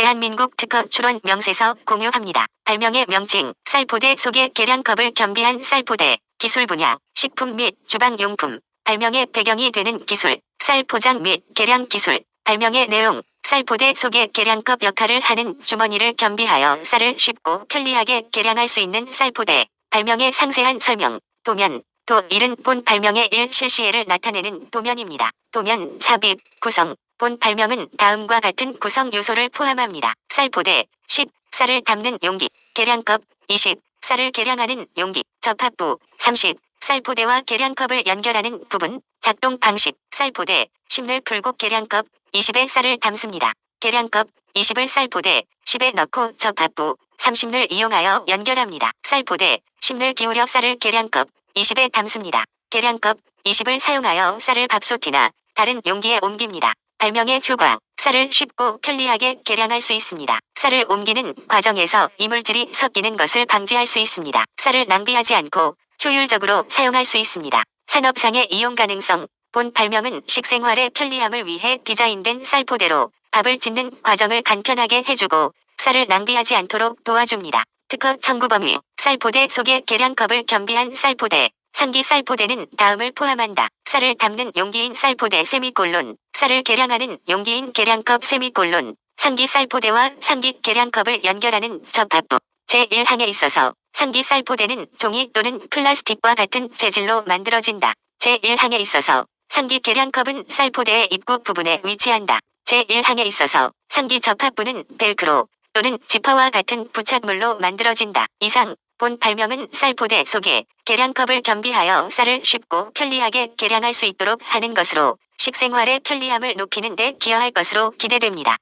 대한민국 특허 출원 명세서 공유합니다. 발명의 명칭, 쌀포대 속의 계량컵을 겸비한 쌀포대, 기술 분야, 식품 및 주방용품, 발명의 배경이 되는 기술, 쌀 포장 및 계량 기술, 발명의 내용, 쌀포대 속의 계량컵 역할을 하는 주머니를 겸비하여 쌀을 쉽고 편리하게 계량할 수 있는 쌀포대, 발명의 상세한 설명, 도면, 도 일은 본 발명의 일 실시에를 나타내는 도면입니다. 도면, 삽입, 구성, 본 발명은 다음과 같은 구성 요소를 포함합니다. 쌀포대, 10, 쌀을 담는 용기, 계량컵, 20, 쌀을 계량하는 용기, 접합부, 30, 쌀포대와 계량컵을 연결하는 부분, 작동 방식, 쌀포대, 10를 풀고 계량컵, 20에 쌀을 담습니다. 계량컵, 20을 쌀포대, 10에 넣고 접합부, 30를 이용하여 연결합니다. 쌀포대, 10를 기울여 쌀을 계량컵, 20에 담습니다. 계량컵, 20을 사용하여 쌀을 밥솥이나 다른 용기에 옮깁니다. 발명의 효과, 쌀을 쉽고 편리하게 계량할 수 있습니다. 쌀을 옮기는 과정에서 이물질이 섞이는 것을 방지할 수 있습니다. 쌀을 낭비하지 않고 효율적으로 사용할 수 있습니다. 산업상의 이용 가능성, 본 발명은 식생활의 편리함을 위해 디자인된 쌀포대로 밥을 짓는 과정을 간편하게 해주고 쌀을 낭비하지 않도록 도와줍니다. 특허 청구 범위, 쌀포대 속에 계량컵을 겸비한 쌀포대, 상기 쌀포대는 다음을 포함한다. 쌀을 담는 용기인 쌀포대 세미콜론, 쌀을 계량하는 용기인 계량컵 세미콜론, 상기 쌀포대와 상기 계량컵을 연결하는 접합부. 제1항에 있어서 상기 쌀포대는 종이 또는 플라스틱과 같은 재질로 만들어진다. 제1항에 있어서 상기 계량컵은 쌀포대의 입구 부분에 위치한다. 제1항에 있어서 상기 접합부는 벨크로 또는 지퍼와 같은 부착물로 만들어진다. 이상 본 발명은 쌀포대 속에 계량컵을 겸비하여 쌀을 쉽고 편리하게 계량할 수 있도록 하는 것으로 식생활의 편리함을 높이는 데 기여할 것으로 기대됩니다.